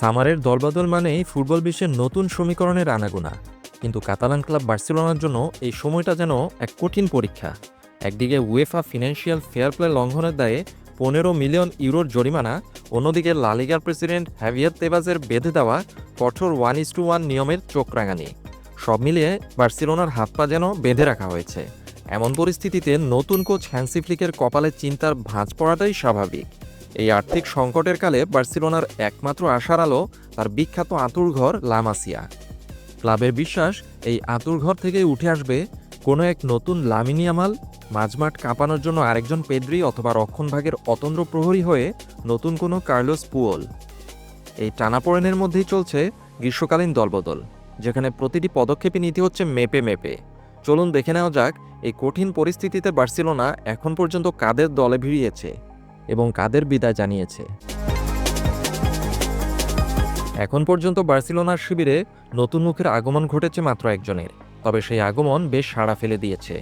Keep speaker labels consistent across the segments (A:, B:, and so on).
A: সামারের দলবদল মানেই ফুটবল বিশ্বের নতুন সমীকরণের আনাগোনা। কিন্তু কাতালান ক্লাব বার্সেলোনার জন্য এই সময়টা যেন এক কঠিন পরীক্ষা। একদিকে উয়েফা ফিনান্সিয়াল ফেয়ার প্লে লঙ্ঘনের দায়ে পনেরো মিলিয়ন ইউরোর জরিমানা, অন্যদিকে লালিগার প্রেসিডেন্ট হ্যাভিয়ার তেবাজের বেঁধে দেওয়া কঠোর ওয়ান ইস টু ওয়ান নিয়মের চোখ রাঙানি। সব মিলিয়ে বার্সেলোনার হাত পা যেন বেঁধে রাখা হয়েছে। এমন পরিস্থিতিতে নতুন কোচ হ্যান্সি ফ্লিকের কপালে চিন্তার ভাঁজ পড়াটাই স্বাভাবিক। এই আর্থিক সংকটের কালে বার্সেলোনার একমাত্র আশার আলো তার বিখ্যাত আঁতুড়ঘর লামাসিয়া ক্লাবের বিশ্বাস এই আঁতুড়ঘর থেকে উঠে আসবে কোনো এক নতুন লামিনিয়ামাল মাঝমাঠ কাঁপানোর জন্য আরেকজন পেদ্রি অথবা রক্ষণভাগের অতন্দ্র প্রহরী হয়ে নতুন কোনো কার্লোস পুয়োল। এই টানাপোড়েনের মধ্যেই চলছে গ্রীষ্মকালীন দলবদল, যেখানে প্রতিটি পদক্ষেপই নিতে হচ্ছে মেপে মেপে। চলুন দেখে নেওয়া যাক এই কঠিন পরিস্থিতিতে বার্সেলোনা এখন পর্যন্ত কাদের দলে ভিড়িয়েছে। এবং কাদের বিদায় জানিয়েছে। এখন পর্যন্ত বার্সেলোনার শিবিরে নতুন মুখের আগমন ঘটেছে মাত্র একজনের, তবে সেই আগমন বেশ সাড়া ফেলে দিয়েছে।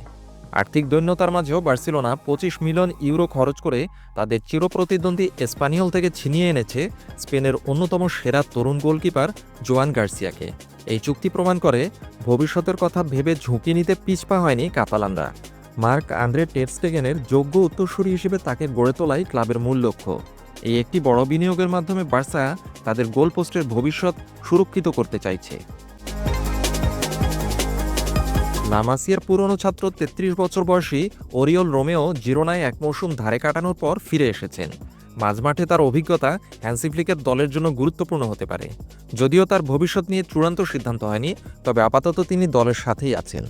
A: আর্থিক দৈন্যতার মাঝেও বার্সিলোনা পঁচিশ মিলিয়ন ইউরো খরচ করে তাদের চিরপ্রতিদ্বন্দ্বী এসপানিয়ল থেকে ছিনিয়ে এনেছে স্পেনের অন্যতম সেরা তরুণ গোলকিপার জোয়ান গার্সিয়াকে। এই চুক্তি প্রমাণ করে ভবিষ্যতের কথা ভেবে ঝুঁকি নিতে পিছপা হয়নি কাতালানরা। মার্ক আন্দ্রে টেটস্টেগেনের যোগ্য উত্তরসূরি হিসেবে তাকে গড়ে তোলাই ক্লাবের মূল লক্ষ্য। এই একটি বড় বিনিয়োগের মাধ্যমে বার্সা তাদের গোলপোস্টের ভবিষ্যৎ সুরক্ষিত করতে চাইছে। লামাসিয়ার পুরনো ছাত্র তেত্রিশ বছর বয়সী ওরিওল রোমেও জিরোনায় এক মৌসুম ধারে কাটানোর পর ফিরে এসেছেন। মাঝমাঠে তার অভিজ্ঞতা হ্যান্সিফ্লিকের দলের জন্য গুরুত্বপূর্ণ হতে পারে। যদিও তার ভবিষ্যৎ নিয়ে চূড়ান্ত সিদ্ধান্ত হয়নি, তবে আপাতত তিনি দলের সাথেই আছেন।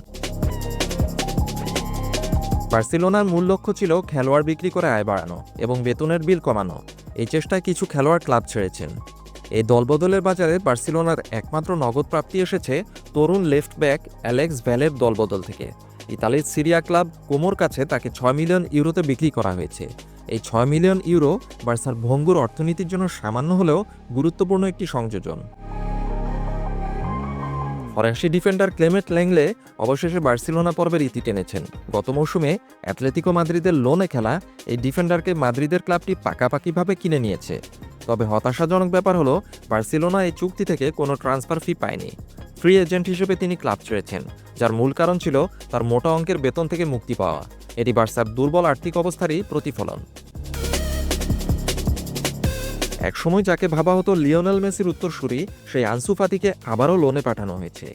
A: বার্সেলোনার মূল লক্ষ্য ছিল খেলোয়াড় বিক্রি করে আয় বাড়ানো এবং বেতনের বিল কমানো। এই চেষ্টায় কিছু খেলোয়াড় ক্লাব ছেড়েছেন। এই দলবদলের বাজারে বার্সেলোনার একমাত্র নগদ প্রাপ্তি এসেছে তরুণ লেফট ব্যাক অ্যালেক্স ভ্যালের দলবদল থেকে। ইতালির সিরিয়া ক্লাব কোমোর কাছে তাকে ছয় মিলিয়ন ইউরোতে বিক্রি করা হয়েছে। এই ছয় মিলিয়ন ইউরো বার্সার ভঙ্গুর অর্থনীতির জন্য সামান্য হলেও গুরুত্বপূর্ণ একটি সংযোজন। ফরাসি ডিফেন্ডার ক্লেমেট ল্যাংলে অবশেষে বার্সিলোনা পর্বের ইতি টেনেছেন। গত মৌসুমে অ্যাথলেটিকো মাদ্রিদের লোনে খেলা এই ডিফেন্ডারকে মাদ্রিদের ক্লাবটি পাকাপাকিভাবে কিনে নিয়েছে। তবে হতাশাজনক ব্যাপার হলো, বার্সেলোনা এই চুক্তি থেকে কোনো ট্রান্সফার ফি পায়নি। ফ্রি এজেন্ট হিসেবে তিনি ক্লাব ছেড়েছেন, যার মূল কারণ ছিল তার মোটা অঙ্কের বেতন থেকে মুক্তি পাওয়া। এটি বার্সার দুর্বল আর্থিক অবস্থারই প্রতিফলন। একসময় যাকে ভাবা হতো লিওনেল মেসির উত্তরসূরি, সেই আনসু ফাতিকে আবারও লোনে পাঠানো হয়েছে।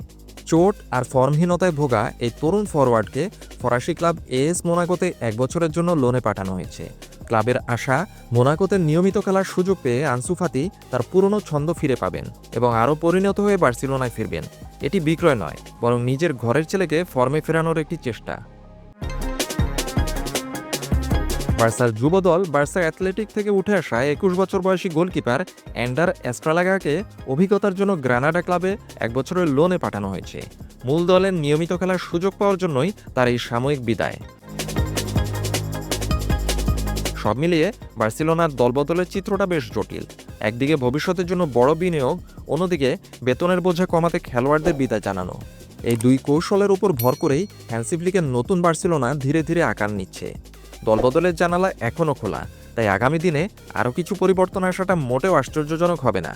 A: চোট আর ফর্মহীনতায় ভোগা এই তরুণ ফরওয়ার্ডকে ফরাসি ক্লাব এএস মোনাকোতে এক বছরের জন্য লোনে পাঠানো হয়েছে। ক্লাবের আশা, মোনাকোতে নিয়মিত খেলার সুযোগ পেয়ে আনসু ফাতি তার পুরনো ছন্দ ফিরে পাবেন এবং আরও পরিণত হয়ে বার্সিলোনায় ফিরবেন। এটি বিক্রয় নয়, বরং নিজের ঘরের ছেলেকে ফর্মে ফেরানোর একটি চেষ্টা। বার্সার যুবদল বার্সা অ্যাথলেটিক থেকে উঠে আসা একুশ বছর বয়সী গোলকিপার অ্যান্ডার অ্যাস্ট্রালাগাকে অভিজ্ঞতার জন্য গ্রানাডা ক্লাবে এক বছরের লোনে পাঠানো হয়েছে। মূল দলের নিয়মিত খেলার সুযোগ পাওয়ার জন্যই তার এই সাময়িক বিদায়। সব মিলিয়ে বার্সেলোনার দলবদলের চিত্রটা বেশ জটিল। একদিকে ভবিষ্যতের জন্য বড় বিনিয়োগ, অন্যদিকে বেতনের বোঝা কমাতে খেলোয়াড়দের বিদায় জানানো। এই দুই কৌশলের উপর ভর করেই হ্যান্সিফ্লিকের নতুন বার্সেলোনা ধীরে ধীরে আকার নিচ্ছে। দলবদলের জানালা এখনও খোলা, তাই আগামী দিনে আরও কিছু পরিবর্তন আসাটা মোটেও আশ্চর্যজনক হবে না।